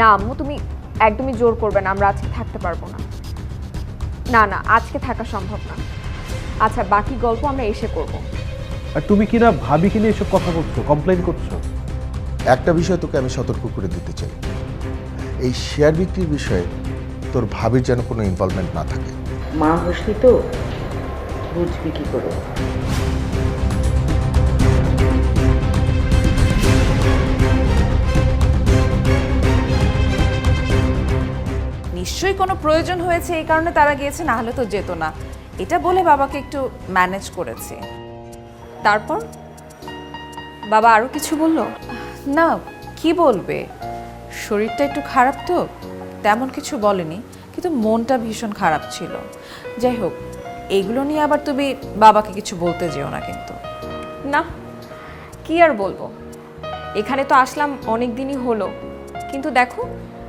না আম্মু তুমি একদমই জোর করবে না আমরা আজকে থাকতে পারব না। না না আজকে থাকা সম্ভব না। আচ্ছা বাকি গল্প আমরা এসে করব। আর তুমি কি না ভাবি কি কিনে এসব কথা বলছো কমপ্লেন করছ? একটা বিষয় তোকে আমি সতর্ক করে দিতে চাই। এই শেয়ার বিক্রির বিষয়ে তোর ভাবির যেন কোনো ইনভলভমেন্ট না থাকে। মা হসনি তো? বুঝবি কি করে? নিশ্চয়ই কোনো প্রয়োজন হয়েছে এই কারণে তারা গিয়েছে, না হলে তো যেত না। এটা বলে বাবাকে একটু ম্যানেজ করেছে। তারপর? বাবা আরও কিছু বলল? না, কি বলবে? শরীরটা একটু খারাপ তো, তেমন কিছু বলেনি, কিন্তু মনটা ভীষণ খারাপ ছিল। যাই হোক এইগুলো নিয়ে আবার তুমি বাবাকে কিছু বলতে যেও না কিন্তু। না, কি আর বলব? এখানে তো আসলাম অনেক দিনই হলো, কিন্তু দেখো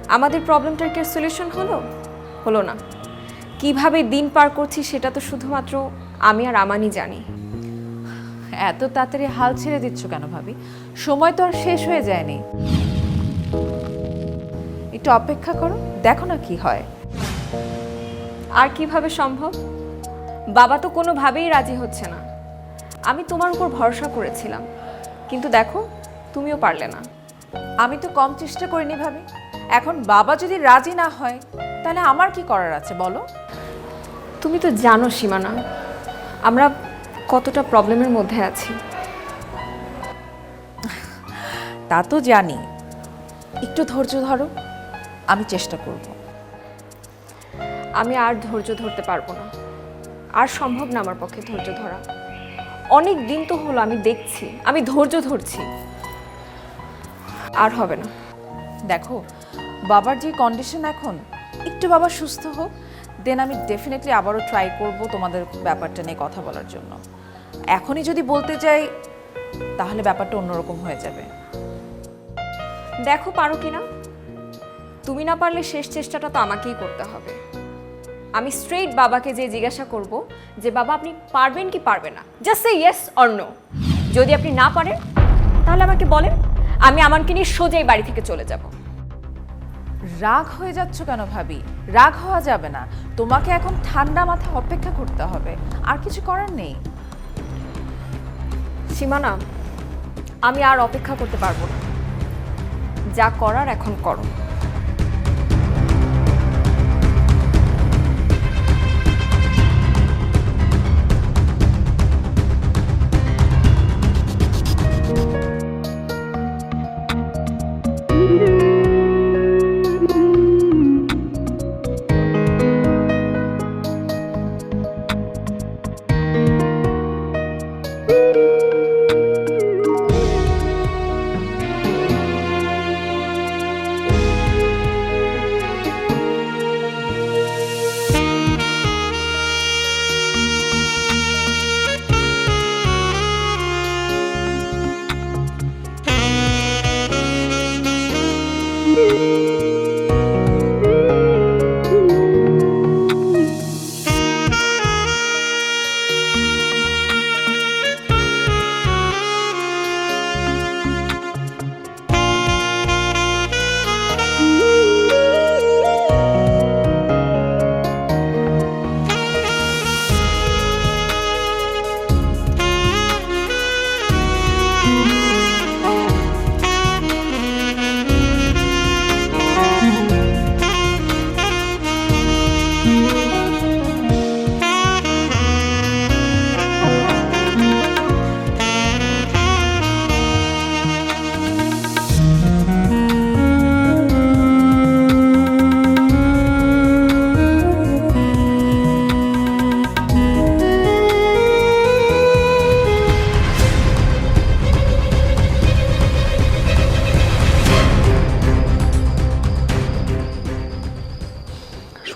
আমাদের প্রবলেমটার কি সলিউশন হলো? হলো না। কীভাবে দিন পার করছি সেটা তো শুধুমাত্র আমি আর আমানই জানি। এত তাড়াতাড়ি হাল ছেড়ে দিচ্ছ কেন ভাবি? সময় তো আর শেষ হয়ে যায়নি। একটু অপেক্ষা করো, দেখো না কি হয়। আর কীভাবে সম্ভব? বাবা তো কোনোভাবেই রাজি হচ্ছে না। আমি তোমার উপর ভরসা করেছিলাম। কিন্তু দেখো, তুমিও পারলে না। আমি তো কম চেষ্টা করিনি ভাবি। এখন বাবা যদি রাজি না হয় তাহলে আমার কি করার আছে বলো? তুমি তো জানো সীমানা আমরা কতটা প্রবলেমের মধ্যে আছি। তা তো জানি। একটু ধৈর্য ধরো আমি চেষ্টা করব। আমি আর ধৈর্য ধরতে পারব না। আর সম্ভব না আমার পক্ষে ধৈর্য ধরা। অনেক দিন তো হলো আমি দেখছি আমি ধৈর্য ধরছি। আর হবে না। দেখো বাবার যে কন্ডিশন এখন, একটু বাবা সুস্থ হোক দেন আমি ডেফিনেটলি আবারও ট্রাই করব তোমাদের ব্যাপারটা নিয়ে কথা বলার জন্য। এখনই যদি বলতে যাই, তাহলে ব্যাপারটা অন্যরকম হয়ে যাবে। দেখো পারো কি না তুমি না পারলে শেষ চেষ্টাটা তো আমাকেই করতে হবে। আমি স্ট্রেইট বাবাকে যে জিজ্ঞাসা করব যে, বাবা, আপনি পারবেন কি পারবেন না? Just say yes or no যদি আপনি না পারেন, তাহলে আমাকে বলেন। আমি আমানকে নিয়ে সোজাই বাড়ি থেকে চলে যাব। রাগ হয়ে যাচ্ছ কেন ভাবি? রাগ হওয়া যাবে না। তোমাকে এখন ঠান্ডা মাথা অপেক্ষা করতে হবে। আর কিছু করার নেই। সীমানা, আমি আর অপেক্ষা করতে পারব না। যা করার এখন করো।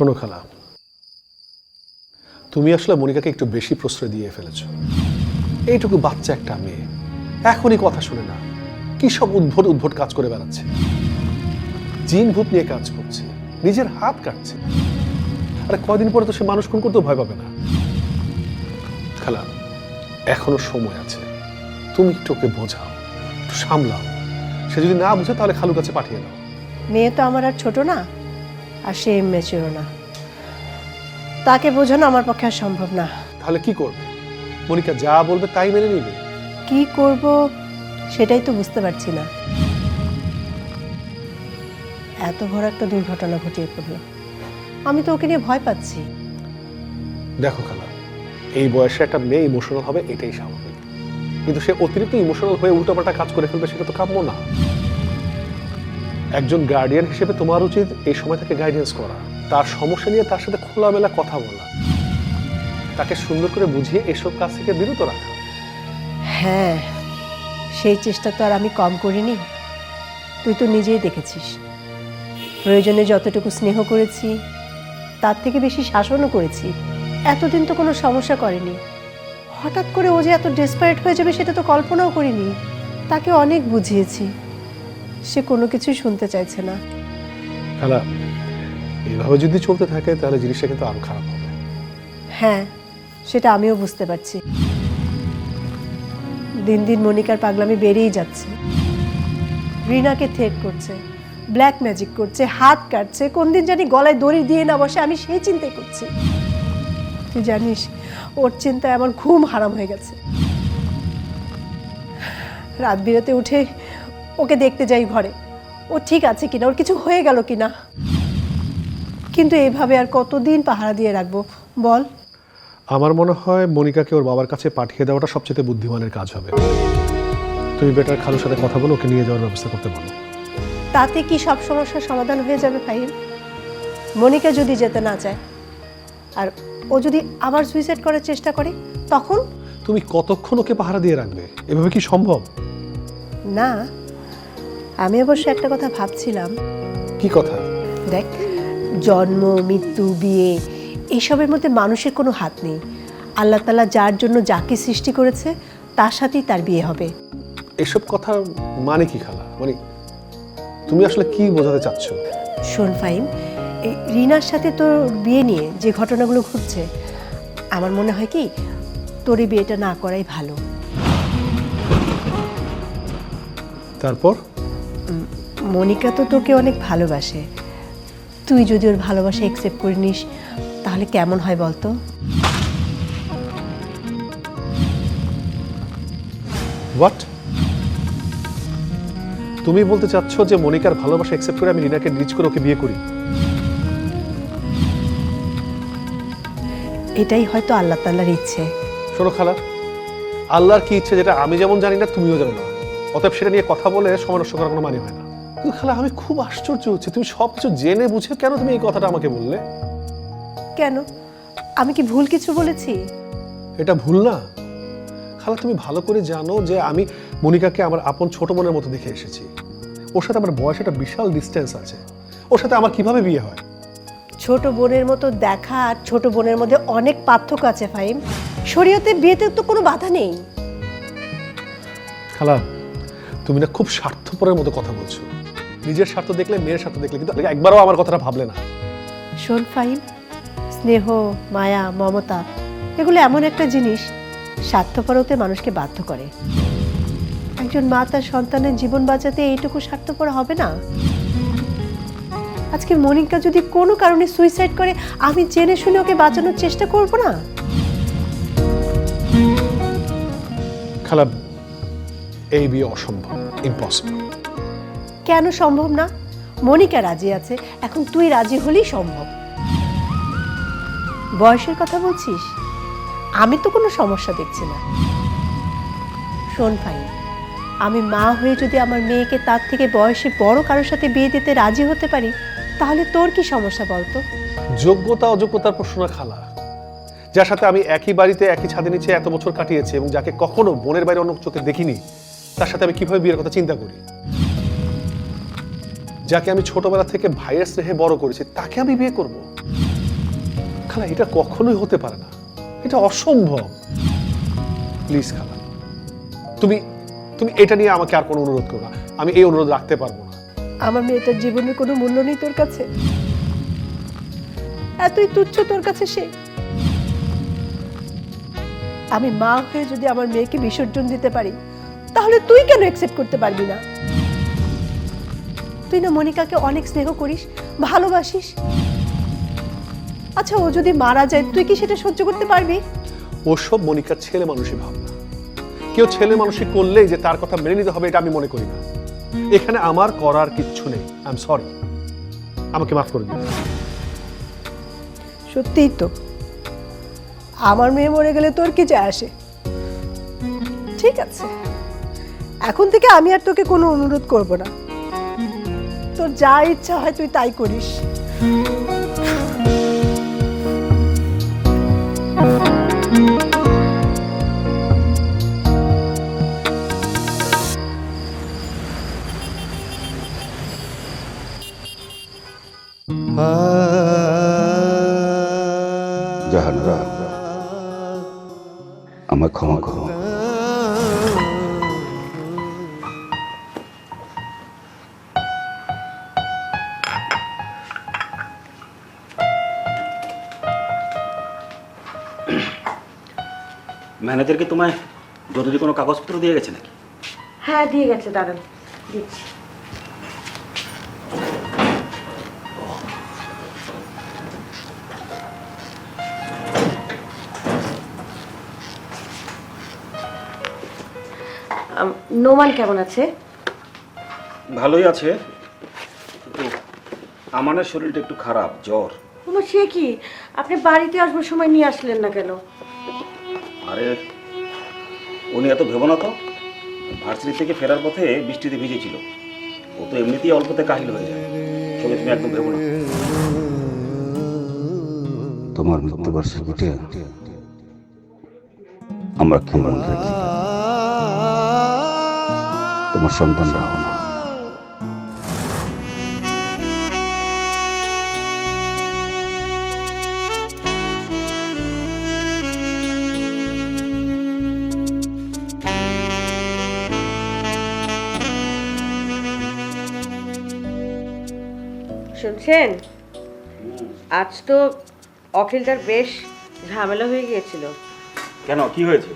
শোনো খালা। তুমি আসলে মনিকাকে একটু বেশি প্রশ্রয় দিয়ে ফেলেছো। এইটুকু বাচ্চা একটা মেয়ে। এখনই কথা শুনে না। কি সব উদ্ভট উদ্ভট কাজ করে বেড়াচ্ছে। জিন ভূত নিয়ে কাজ করছে। নিজের হাত কাটছে। আরে কয়দিন পরে তো সে মানুষ খুন করতেও ভয় পাবে না। খালা, এখনও সময় আছে। তুমি একটু ওকে বোঝাও, একটু সামলাও। সে যদি না বুঝে তাহলে খালু কাছে পাঠিয়ে দাও। মেয়ে তো আমার আর ছোট না। আর সে মেচিও না। তাকে বোঝানো আমার পক্ষে আর সম্ভব না। তাহলে কি করবে? মনিকা যা বলবে তাই মেনে নিবে? কি করব সেটাই তো বুঝতে পারছি না। এত বড় একটা দুর্ঘটনা ঘটিয়ে পড়ল। আমি তো ওকে নিয়ে ভয় পাচ্ছি। দেখো খালা এই বয়সে একটা মেয়ে ইমোশনাল হবে এটাই স্বাভাবিক। কিন্তু সে অতিরিক্ত ইমোশনাল হয়ে উল্টোপাল্টা কাজ করে ফেলবে সেটা তো কাম্য না। একজন গার্ডিয়ান হিসেবে তোমার উচিত এই সময় তাকে গাইডেন্স করা। তার সমস্যা নিয়ে তার সাথে খোলামেলা কথা বলা। তাকে সুন্দর করে বুঝিয়ে এসব কাজ থেকে বিরত রাখা। হ্যাঁ সেই চেষ্টা তো আর আমি কম করিনি। তুই তো নিজেই দেখেছিস। প্রয়োজনে যতটুকু স্নেহ করেছি, তার থেকে বেশি শাসনও করেছি। এতদিন তো কোনো সমস্যা করেনি। হঠাৎ করে ও যে এত ডেসপারেট হয়ে যাবে সেটা তো কল্পনাও করিনি। তাকে অনেক বুঝিয়েছি। সে কোনো কিছুই শুনতে চাইছে না। খালা এইভাবে যদি চলতে থাকে তাহলে জিনিসটা কিন্তু আরও খারাপ হবে। হ্যাঁ সেটা আমিও বুঝতে পারছি। দিন দিন মনিকার পাগলামি বেড়েই যাচ্ছে। রিনাকে থ্রেট করছে ব্ল্যাক ম্যাজিক করছে হাত কাটছে কোন দিন জানি গলায় দড়ি দিয়ে না বসে আমি সেই চিন্তাই করছি। তুই জানিস ওর চিন্তায় আমার ঘুম হারাম হয়ে গেছে। রাত বিরতে উঠে ওকে দেখতে যাই ঘরে। ও ঠিক আছে কিনা ওর কিছু হয়ে গেল কিনা? কিন্তু এইভাবে আর কতদিন পাহারা দিয়ে রাখব? বল। আমার মনে হয় মনিকাকে ওর বাবার কাছে পাঠিয়ে দেওয়াটা সবচেয়ে বুদ্ধিমানের কাজ হবে। তুমি বেটার খালুর সাথে কথা বলো ওকে নিয়ে যাওয়ার ব্যবস্থা করতে বলো। তাতে কি সব সমস্যার সমাধান হয়ে যাবে ফাহিম? মনিকা যদি যেতে না চায় আর ও যদি আবার সুইসাইড করার চেষ্টা করে তখন? তুমি কতক্ষণ ওকে পাহারা দিয়ে রাখবে? এভাবে কি সম্ভব? না। আমি অবশ্য একটা কথা ভাবছিলাম। কি কথা? দেখ জন্ম মৃত্যু বিয়ে এইসবের মধ্যে মানুষের কোনো হাত নেই। আল্লাহ তালা যার জন্য যাকে সৃষ্টি করেছে তার সাথেই তার বিয়ে হবে। এসব কথা মানে কি খালা? মানে তুমি আসলে কি বোঝাতে চাচ্ছ? শোন এই রিনার সাথে তোর বিয়ে নিয়ে যে ঘটনাগুলো ঘটছে আমার মনে হয় কি তোর এই বিয়েটা না করাই ভালো। তারপর? মনিকা তো তোকে অনেক ভালোবাসে। তুই যদি ওর ভালোবাসা অ্যাকসেপ্ট করে নিস তাহলে কেমন হয় বলতো? হোয়াট তুমি বলতে চাচ্ছ যে মনিকার ভালোবাসা অ্যাকসেপ্ট করে আমি রিনাকে রিচ করে ওকে বিয়ে করি? এটাই হয়তো আল্লাহ তাল্লার ইচ্ছে। শোনো খালা আল্লাহর কি ইচ্ছে যেটা আমি যেমন জানি না তুমিও জানো না। অতএব সেটা নিয়ে কথা বলে নষ্ট করার কোনো মানে হয় না। কিন্তু খালা আমি খুব আশ্চর্য হচ্ছে। তুমি সব কিছু জেনে বুঝে কেন তুমি এই কথাটা আমাকে বললে? কেন? আমি কি ভুল কিছু বলেছি? এটা ভুল না। খালা তুমি ভালো করে জানো যে আমি মনিকাকে আমার আপন ছোট বোনের মতো দেখে এসেছি। ওর সাথে আমার বয়স একটা বিশাল ডিস্টেন্স আছে। ওর সাথে আমার কীভাবে বিয়ে হয়? ছোট বোনের মতো দেখা আর ছোট বোনের মধ্যে অনেক পার্থক্য আছে ফাইম শরীয়তে বিয়েতে তো কোনো বাধা নেই। খালা তুমি না খুব স্বার্থপরের মতো কথা বলছো। নিজের স্বার্থ দেখলে মেয়ের স্বার্থ দেখলে কিন্তু একবারও আমার কথাটা ভাবলে না। শোন ফাহিম স্নেহ মায়া মমতা এগুলো এমন একটা জিনিস স্বার্থপরতে মানুষকে বাধ্য করে। একজন মা তার সন্তানের জীবন বাঁচাতে এইটুকু স্বার্থপর হবে না? আজকে মনিকা যদি কোনো কারণে সুইসাইড করে আমি জেনে শুনে ওকে বাঁচানোর চেষ্টা করব না? খালা এই বিয়ে অসম্ভব ইম্পসিবল কেন সম্ভব না? মনিকা রাজি আছে এখন তুই রাজি হলেই সম্ভব। বয়সের কথা বলছিস? আমি তো কোনো সমস্যা দেখছি না। শোন ভাই আমি মা হয়ে যদি আমার মেয়েকে তার থেকে বয়সে বড় কারোর সাথে বিয়ে দিতে রাজি হতে পারি তাহলে তোর কি সমস্যা বলতো? যোগ্যতা অযোগ্যতার প্রশ্ন না খালা। যার সাথে আমি একই বাড়িতে একই ছাদের নিচে এত বছর কাটিয়েছি এবং যাকে কখনো বোনের বাইরে অন্য চোখে দেখিনি তার সাথে আমি কীভাবে বিয়ের কথা চিন্তা করি? যাকে আমি ছোটবেলা থেকে ভাইয়ের স্নেহে বড় করেছি, তাকে আমি বিয়ে করব? খালা, এটা কখনোই হতে পারে না। এটা অসম্ভব। প্লিজ খালা, তুমি তুমি এটা নিয়ে আমাকে আর কোনো অনুরোধ করো না। আমি এই অনুরোধ রাখতে পারব না। আমার মেয়েটার জীবনের কোনো মূল্য নেই তোর কাছে। এতই তুচ্ছ তোর কাছে সে। আমি মা হয়ে যদি আমার মেয়েকে বিসর্জন দিতে পারি তাহলে তুই কেন অ্যাকসেপ্ট করতে পারবি না? তুই না মনিকাকে অনেক স্নেহ করিস ভালোবাসিস। আচ্ছা ও যদি মারা যায় তুই কি সেটা সহ্য করতে পারবি? ওসব মনিকার ছেলে মানুষই ভাবনা। কেউ ছেলে মানুষই করলেই যে তার কথা মেনে নিতে হবে এটা আমি মনে করি না। এখানে আমার করার কিচ্ছু নেই। আই এম সরি আমাকে মাফ করে দিন। সত্যিই তো। আমার মেয়ে মরে গেলে তোর কি যায় আসে? ঠিক আছে। এখন থেকে আমি আর তোকে কোনো অনুরোধ করব না। তোর যা ইচ্ছা হয় তুই তাই করিস। জাহানরা, আমায় ক্ষমা করো। ম্যানেজার কি তোমায় জরুরি কোনো কাগজপত্র দিয়ে গেছে নাকি? হ্যাঁ দিয়ে গেছে দাঁড়ান দিচ্ছি। নোমান কেমন আছে? ভালোই আছে। আমার শরীরটা একটু খারাপ জ্বর। সে কি? আপনি বাড়িতে আসবার সময় নিয়ে আসলেন না কেন? আরে, উনি এত ভেবো না তো। ভার্সিটি থেকে ফেরার পথে বৃষ্টিতে ভিজেছিল। ও তো এমনিতেই অল্পতে কাহিল হয়ে যায়। তুমি একদম ভেবো না। তোমার মৃত্যুবার্ষিকীতে আমরা কেমন তোমার সন্তান রাখো না শুনছেন? আজ তো অখিলটার বেশ ঝামেলা হয়ে গিয়েছিল। কেন? কি হয়েছে?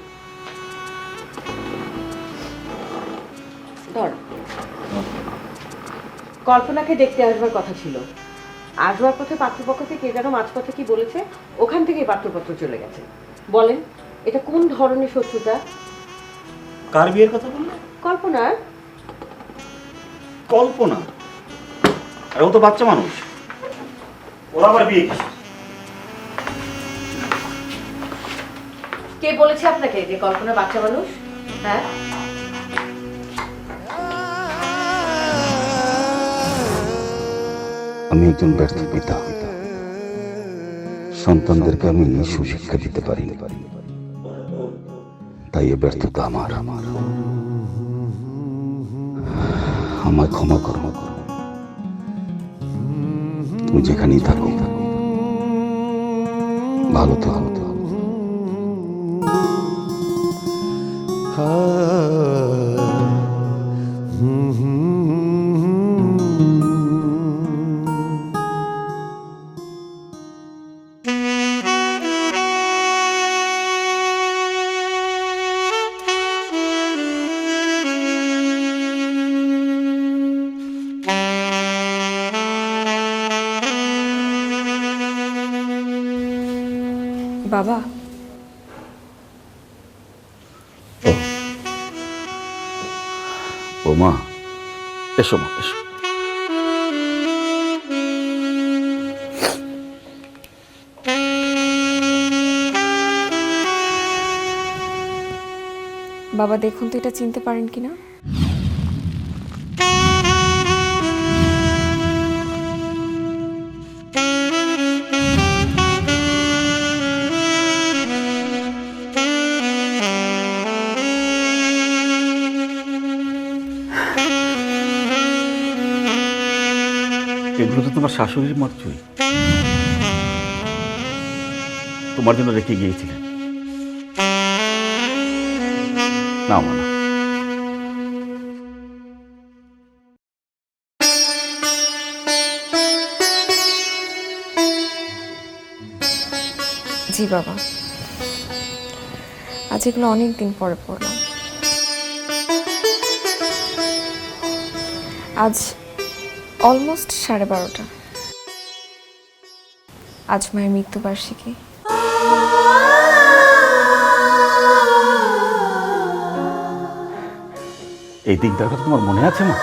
ধর। কল্পনাকে দেখতে আসবার কথা ছিল। আসবার পথে পাত্রপক্ষ থেকে কে যেন মাঝপথে কি বলেছে ওখান থেকেই পাত্রপত্র চলে গেছে। বলেন এটা কোন ধরনের শত্রুতা? কার বিয়ের কথা বললে? কল্পনা কল্পনা আরে ও তো বাচ্চা মানুষ। ওরা আবার বিয়ে? কে বলেছে আপনাকে যে কল্পনা বাচ্চা মানুষ? হ্যাঁ? আমি একজন ব্যর্থ পিতা। সন্তানদেরকে আমি সুশিক্ষা দিতে পারি। তাই এ ব্যর্থতা আমার আমার। আমায় ক্ষমা করো। তুমি যেখানেই থাকো ভালো তো এসো মা এসো। বাবা দেখুন তো এটা চিনতে পারেন কিনা? এগুলো তো তোমার শাশুড়ির মতোই তোমার জন্য রেখে গিয়েছিলেন না না জি বাবা। আজ এগুলো অনেক দিন পরে পড়লাম। আজ অলমোস্ট সাড়ে বারোটা। আজ মায়ের মৃত্যুবার্ষিকী। এই দিনটার কথা তোমার মনে আছে মা?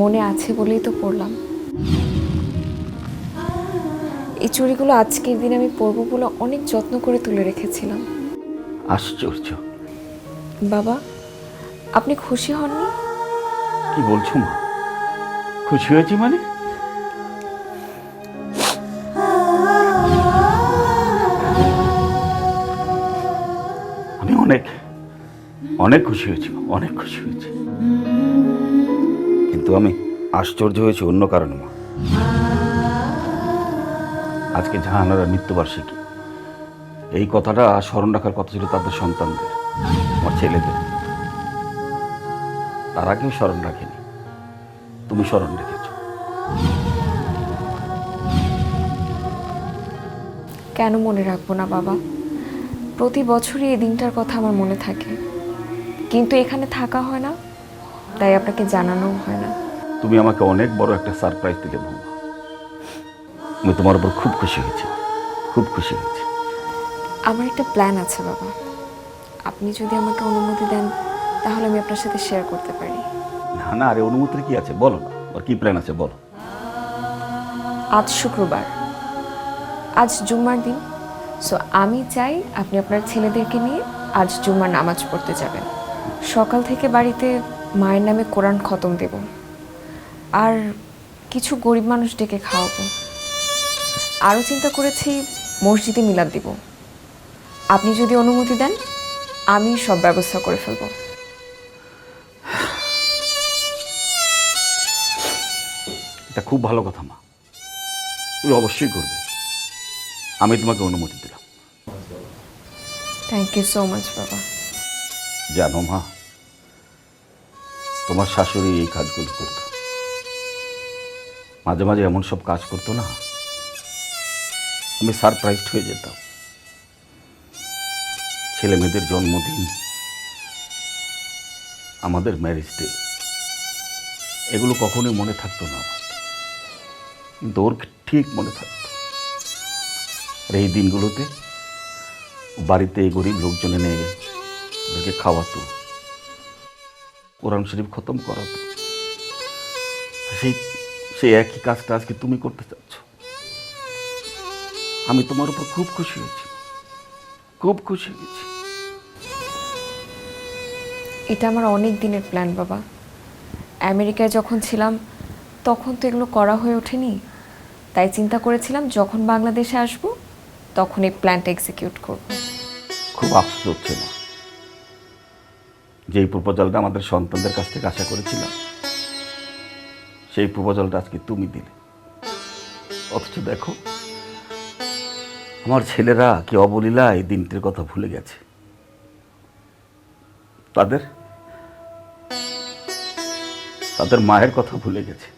মনে আছে বলেই তো পড়লাম। এই চুড়িগুলো আজকের দিনে আমি পরবো বলে অনেক যত্ন করে তুলে রেখেছিলাম। আশ্চর্য। বাবা, আপনি খুশি হননি? কি বলছো মা? খুশি হয়েছি মানে? আমি অনেক অনেক খুশি হয়েছি অনেক খুশি হয়েছি। কিন্তু আমি আশ্চর্য হয়েছি অন্য কারণে মা। আজকে জাহানারা মৃত্যুবার্ষিকী। এই কথাটা স্মরণ রাখার কথা ছিল তাদের সন্তানদের। আমার ছেলেদের। তারা কেউ স্মরণ রাখেনি। তুমি স্মরণ রেখেছ। কেন মনে রাখব না বাবা? প্রতি বছরই এই দিনটার কথা আমার মনে থাকে। কিন্তু এখানে থাকা হয় না তাই আপনাকে জানানোও হয় না। তুমি আমাকে অনেক বড় একটা সারপ্রাইজ দিলে বৌমা। আমি তোমার উপর খুব খুশি হয়েছি। খুব খুশি হয়েছি। আমার একটা প্ল্যান আছে বাবা। আপনি যদি আমাকে অনুমতি দেন তাহলে আমি আপনার সাথে শেয়ার করতে পারি। না না আরে অনুমতির কি আছে? বলো না। আর কি প্ল্যান আছে? বলো। আজ শুক্রবার। আজ জুম্মার দিন। সো আমি চাই আপনি আপনার ছেলেদেরকে নিয়ে আজ জুম্মার নামাজ পড়তে যাবেন। সকাল থেকে বাড়িতে মায়ের নামে কোরআন খতম দেব। আর কিছু গরিব মানুষ ডেকে খাওয়াবো। আরও চিন্তা করেছি মসজিদে মিলাদ দিব। আপনি যদি অনুমতি দেন আমি সব ব্যবস্থা করে ফেলব। এটা খুব ভালো কথা মা। তুমি অবশ্যই করবে। আমি তোমাকে অনুমতি দিলাম। থ্যাংক ইউ সো মাচ বাবা। জানো মা তোমার শাশুড়ি এই কাজগুলো করতো। মাঝে মাঝে এমন সব কাজ করতো না আমি সারপ্রাইজড হয়ে যেতাম। ছেলে মেয়েদের জন্মদিন, আমাদের ম্যারেজ ডে এগুলো কখনোই মনে থাকতো না আমার। কিন্তু ওর ঠিক মনে থাকতো। আর এই দিনগুলোতে বাড়িতে এই গরিব লোকজন এনে ওদেরকে খাওয়াতো, কোরআন শরীফ খতম করাতো। সেই সেই একই কাজটা আজকে তুমি করতে চাচ্ছ। আমি তোমার উপর খুব খুশি হয়েছি। খুব খুশি হয়েছি। এটা আমার অনেক দিনের প্ল্যান বাবা। আমেরিকায় যখন ছিলাম, তখন তো এগুলো করা হয়ে ওঠেনি। তাই চিন্তা করেছিলাম, যখন বাংলাদেশে আসব, তখন এই প্ল্যানটা এক্সিকিউট করব। খুব আফসোস হচ্ছে না। যেই প্রপোজালটা আমাদের সন্তানদের কাছ থেকে আশা করেছিলাম, সেই প্রপোজালটা আজকে তুমি দিলে। অথচ দেখো, আমার ছেলেরা কি অবলীলা এই দিনটির কথা ভুলে গেছে। তাদের তাদের মায়ের কথা ভুলে গেছে।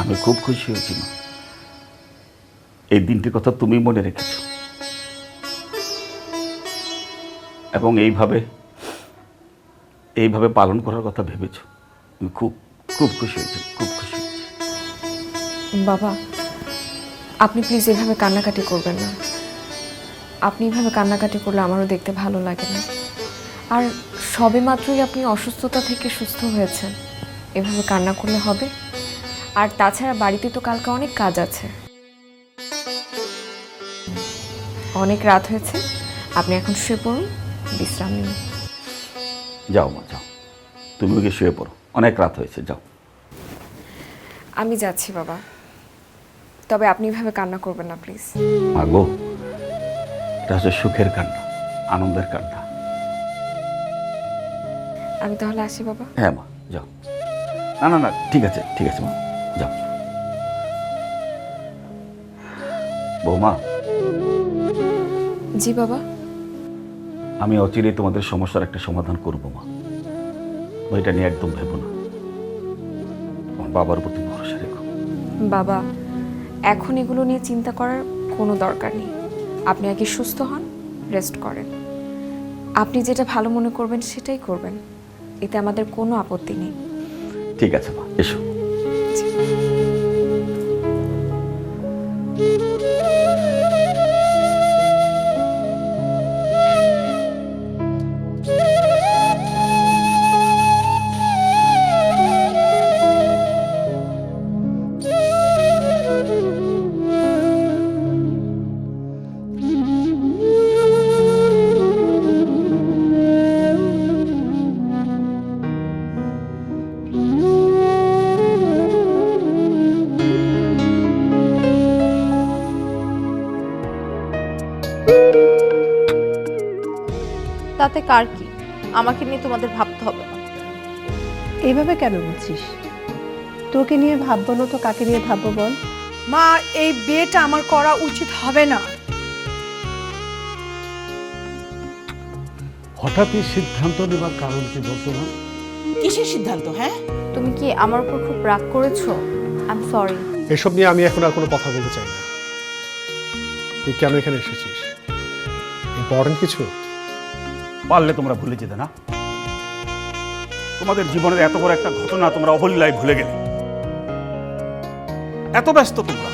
আমি খুব খুশি হয়েছি, মা। এই দিনটির কথা তুমি মনে রেখেছো। এবং এইভাবে এইভাবে পালন করার কথা ভেবেছো। আমি খুব খুব খুশি হয়েছি, খুব খুশি বাবা, আপনি প্লিজ এভাবে কান্নাকাটি করবেন না। আপনি এভাবে কান্নাকাটি করলে আমারও দেখতে ভালো লাগে না। আর সবে মাত্রই আপনি অসুস্থতা থেকে সুস্থ হয়েছেন। এভাবে কান্না করলে হবে? আর তাছাড়া বাড়িতে তো কালকে অনেক কাজ আছে। অনেক রাত হয়েছে। আপনি এখন শুয়ে পড়ুন। বিশ্রাম নিন। যাও মা যাও। তুমি ওকে শুয়ে পড়ো। অনেক রাত হয়েছে যাও। আমি যাচ্ছি বাবা। তবে আপনি এভাবে কান্না করবেন না প্লিজ। মা গো এটা হচ্ছে সুখের কান্না আনন্দের কান্না। আমি তাহলে আসি বাবা। হ্যাঁ মা যাও। না না না ঠিক আছে ঠিক আছে মা যাও। বৌমা। জি বাবা। আমি অচিরেই তোমাদের সমস্যার একটা সমাধান করব মা। ওইটা নিয়ে একদম ভেবো না। আমার বাবার প্রতি ভরসা রেখো। বাবা এখন এগুলো নিয়ে চিন্তা করার কোনো দরকার নেই। আপনি আগে সুস্থ হন রেস্ট করেন। আপনি যেটা ভালো মনে করবেন সেটাই করবেন। এতে আমাদের কোনো আপত্তি নেই। ঠিক আছে মা এসো। কার কি? আমাকে নিয়ে তোমাদের ভাবতে হবে না। এইভাবে কেন বলছিস তোকে নিয়ে ভাববো না তো কাকে নিয়ে ভাববো বল? মা এই বিয়েটা আমার করা উচিত হবে না। হঠাৎই সিদ্ধান্ত নেবার কারণ কি বলতো না কিসের সিদ্ধান্ত হ্যাঁ? তুমি কি আমার উপর খুব রাগ করেছ? আই এম সরি এসব নিয়ে আমি এখন আর কোনো কথা বলতে চাই না। তুই কেন এখানে এসেছিস? ইম্পর্টেন্ট কিছু? পারলে তোমরা ভুলে যেতে না। তোমাদের জীবনের এত বড় একটা ঘটনা তোমরা অবলীলায় ভুলে গেলে। এত ব্যস্ত তোমরা।